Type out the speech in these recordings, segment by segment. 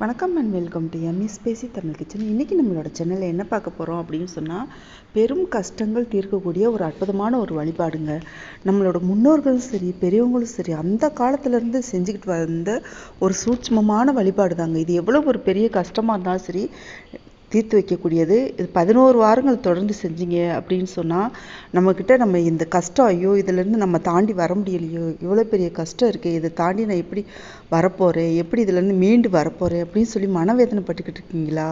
வணக்கம் and welcome to EMIS பேசி Tamil kitchen இன்றைக்கி நம்மளோட சேனலில் என்ன பார்க்க போகிறோம் அப்படின்னு சொன்னால் பெரும் கஷ்டங்கள் தீர்க்கக்கூடிய ஒரு அற்புதமான ஒரு வழிபாடுங்க. நம்மளோட முன்னோர்களும் சரி பெரியவங்களும் சரி அந்த காலத்துலேருந்து செஞ்சுக்கிட்டு வந்த ஒரு சூட்சமமான வழிபாடு தாங்க இது எவ்வளோ ஒரு பெரிய கஷ்டமாக இருந்தாலும் சரி தீர்த்து வைக்கக்கூடியது. இது பதினோரு வாரங்கள் தொடர்ந்து செஞ்சீங்க அப்படின்னு சொன்னால் நம்மக்கிட்ட நம்ம இந்த கஷ்டம் ஐயோ இதுலேருந்து நம்ம தாண்டி வர முடியலையோ இவ்வளோ பெரிய கஷ்டம் இருக்குது இதை தாண்டி நான் எப்படி வரப்போகிறேன் எப்படி இதுலேருந்து மீண்டு வரப்போகிறேன் அப்படின்னு சொல்லி மனவேதனைப்பட்டுக்கிட்டு இருக்கீங்களா?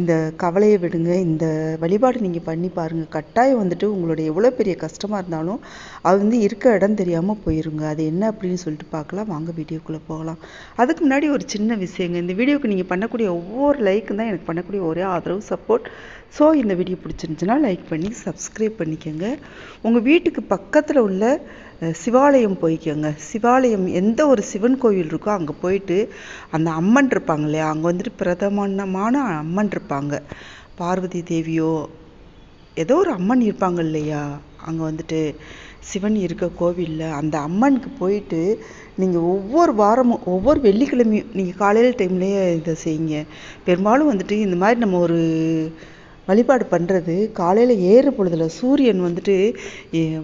இந்த கவலையை விடுங்க இந்த வழிபாடு நீங்கள் பண்ணி பாருங்கள் கட்டாயம் வந்துட்டு உங்களுடைய எவ்வளோ பெரிய கஷ்டமாக இருந்தாலும் அது வந்து இருக்க இடம் தெரியாமல் போயிருங்க. அது என்ன அப்படின்னு சொல்லிட்டு பார்க்கலாம். வாங்க வீடியோக்குள்ளே போகலாம். அதுக்கு முன்னாடி ஒரு சின்ன விஷயங்க. இந்த வீடியோக்கு நீங்கள் பண்ணக்கூடிய ஒவ்வொரு லைக்கும் தான் எனக்கு பண்ணக்கூடிய ஒரே ஆதரவு சப்போர்ட் ஸோ இந்த வீடியோ பிடிச்சிருந்துச்சுன்னா லைக் பண்ணி சப்ஸ்கிரைப் பண்ணிக்கோங்க. உங்கள் வீட்டுக்கு பக்கத்தில் உள்ள சிவாலயம் போய்க்கோங்க. சிவாலயம் எந்த ஒரு சிவன் கோவில் இருக்கோ அங்கே போயிட்டு அந்த அம்மன் இருப்பாங்க இல்லையா? அங்கே வந்துட்டு பிரதமனமான அம்மன் இருப்பாங்க. பார்வதி தேவியோ ஏதோ ஒரு அம்மன் இருப்பாங்க இல்லையா? அங்கே வந்துட்டு சிவன் இருக்க கோவிலில் அந்த அம்மனுக்கு போயிட்டு நீங்கள் ஒவ்வொரு வாரமும் ஒவ்வொரு வெள்ளிக்கிழமையும் நீங்கள் காலையில் டைம்லேயே இதை செய்யுங்க. பெரும்பாலும் வந்துட்டு இந்த மாதிரி நம்ம ஒரு வழிபாடு பண்ணுறது காலையில் ஏறு பொழுதில் சூரியன் வந்துட்டு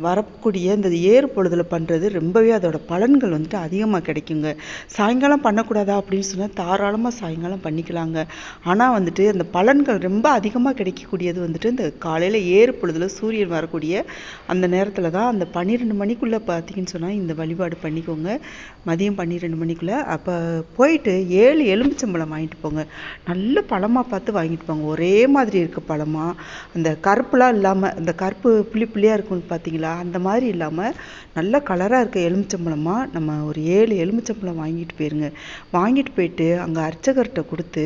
வரக்கூடிய இந்த ஏறு பொழுதில் பண்ணுறது ரொம்பவே அதோட பலன்கள் வந்துட்டு அதிகமாக கிடைக்குங்க. சாயங்காலம் பண்ணக்கூடாதா அப்படின்னு சொன்னால் தாராளமாக சாயங்காலம் பண்ணிக்கலாங்க. ஆனால் வந்துட்டு அந்த பலன்கள் ரொம்ப அதிகமாக கிடைக்கக்கூடியது வந்துட்டு இந்த காலையில் ஏறு பொழுதில் சூரியன் வரக்கூடிய அந்த நேரத்தில் தான் அந்த பன்னிரெண்டு மணிக்குள்ளே பார்த்தீங்கன்னு சொன்னால் இந்த வழிபாடு பண்ணிக்கோங்க. மதியம் பன்னிரெண்டு மணிக்குள்ளே. அப்போ போயிட்டு ஏழு எலுமிச்சம்பழம் வாங்கிட்டு போங்க. நல்ல பழமாக பார்த்து வாங்கிட்டு போங்க. ஒரே மாதிரி இருக்க பழமாக அந்த கருப்புலாம் இல்லாமல் அந்த கருப்பு புள்ளி புள்ளியாக இருக்கும்னு பார்த்தீங்களா அந்த மாதிரி இல்லாமல் நல்ல கலராக இருக்க எலுமிச்சம்பழமாக நம்ம ஒரு ஏழு எலுமிச்சம்பழம் வாங்கிட்டு போயிருங்க. வாங்கிட்டு போயிட்டு அங்கே அர்ச்சகர்கிட்ட கொடுத்து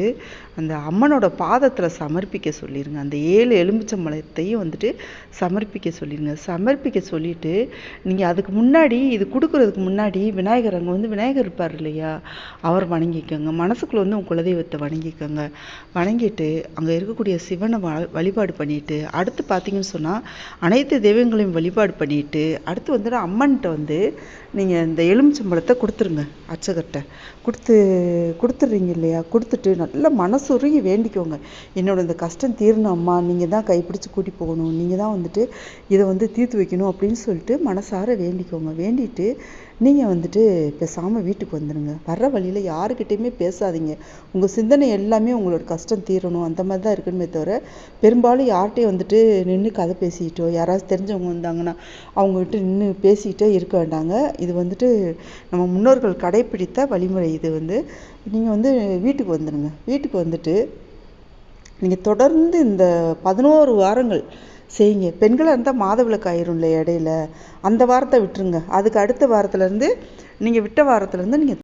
அந்த அம்மனோட பாதத்தில் சமர்ப்பிக்க சொல்லிடுங்க அந்த ஏழு எலுமிச்சம்பழத்தையும் வந்துட்டு சமர்ப்பிக்க சொல்லிடுங்க சமர்ப்பிக்க சொல்லிட்டு நீங்கள் அதுக்கு முன்னாடி இது கொடுக்குறதுக்கு முன்னாடி விநாயகர் அங்கே வந்து விநாயகர் இருப்பார் இல்லையா? அவர் வணங்கிக்கோங்க. மனசுக்குள்ளே வந்து உங்கள் குலதெய்வத்தை வணங்கிக்கோங்க. வணங்கிட்டு அங்கே இருக்கக்கூடிய சிவனை வழிபாடு பண்ணிட்டு அடுத்து பார்த்தீங்கன்னு சொன்னால் அனைத்து தெய்வங்களையும் வழிபாடு பண்ணிட்டு அடுத்து வந்துட்டு அம்மன்கிட்ட வந்து நீங்கள் இந்த எலுமிச்சம்பழத்தை கொடுத்துருங்க அர்ச்சகர்கிட்ட கொடுத்து கொடுத்துட்றீங்க இல்லையா? கொடுத்துட்டு நல்லா மனசுருகி வேண்டிக்கோங்க. என்னோட இந்த கஷ்டம் தீரணும் அம்மா நீங்கள் தான் கைப்பிடிச்சு கூட்டி போகணும் நீங்கள் தான் வந்துட்டு இதை வந்து தீர்த்து வைக்கணும் அப்படின்னு சொல்லிட்டு மனசார வேண்டிக்கோங்க. வேண்டிட்டு நீங்கள் வந்துட்டு பேசாமல் வீட்டுக்கு வந்துடுங்க வர்ற வழியில் யாருக்கிட்டேயுமே பேசாதீங்க. உங்கள் சிந்தனை எல்லாமே உங்களோட கஷ்டம் தீரணும். அந்த மாதிரி தான் இருக்கணுமே தவிர பெரும்பாலும் யார்கிட்டையும் வந்துட்டு நின்று கதை பேசிக்கிட்டோ யாராவது தெரிஞ்சவங்க வந்தாங்கன்னா அவங்ககிட்ட நின்று பேசிக்கிட்டே இருக்க வேண்டாங்க. இது வந்துட்டு நம்ம முன்னோர்கள் கடைப்பிடித்த வழிமுறை இது வந்து. நீங்கள் வந்து வீட்டுக்கு வந்துடுங்க வீட்டுக்கு வந்துட்டு நீங்கள் தொடர்ந்து இந்த பதினோரு வாரங்கள் செய்யுங்க. பெண்களாக இருந்தால் மாதவிளக்கு ஆயிரும் இல்லை இடையில? அந்த வாரத்தை விட்டுருங்க. அதுக்கு அடுத்த வாரத்துலேருந்து நீங்கள் விட்ட வாரத்துலேருந்து நீங்கள்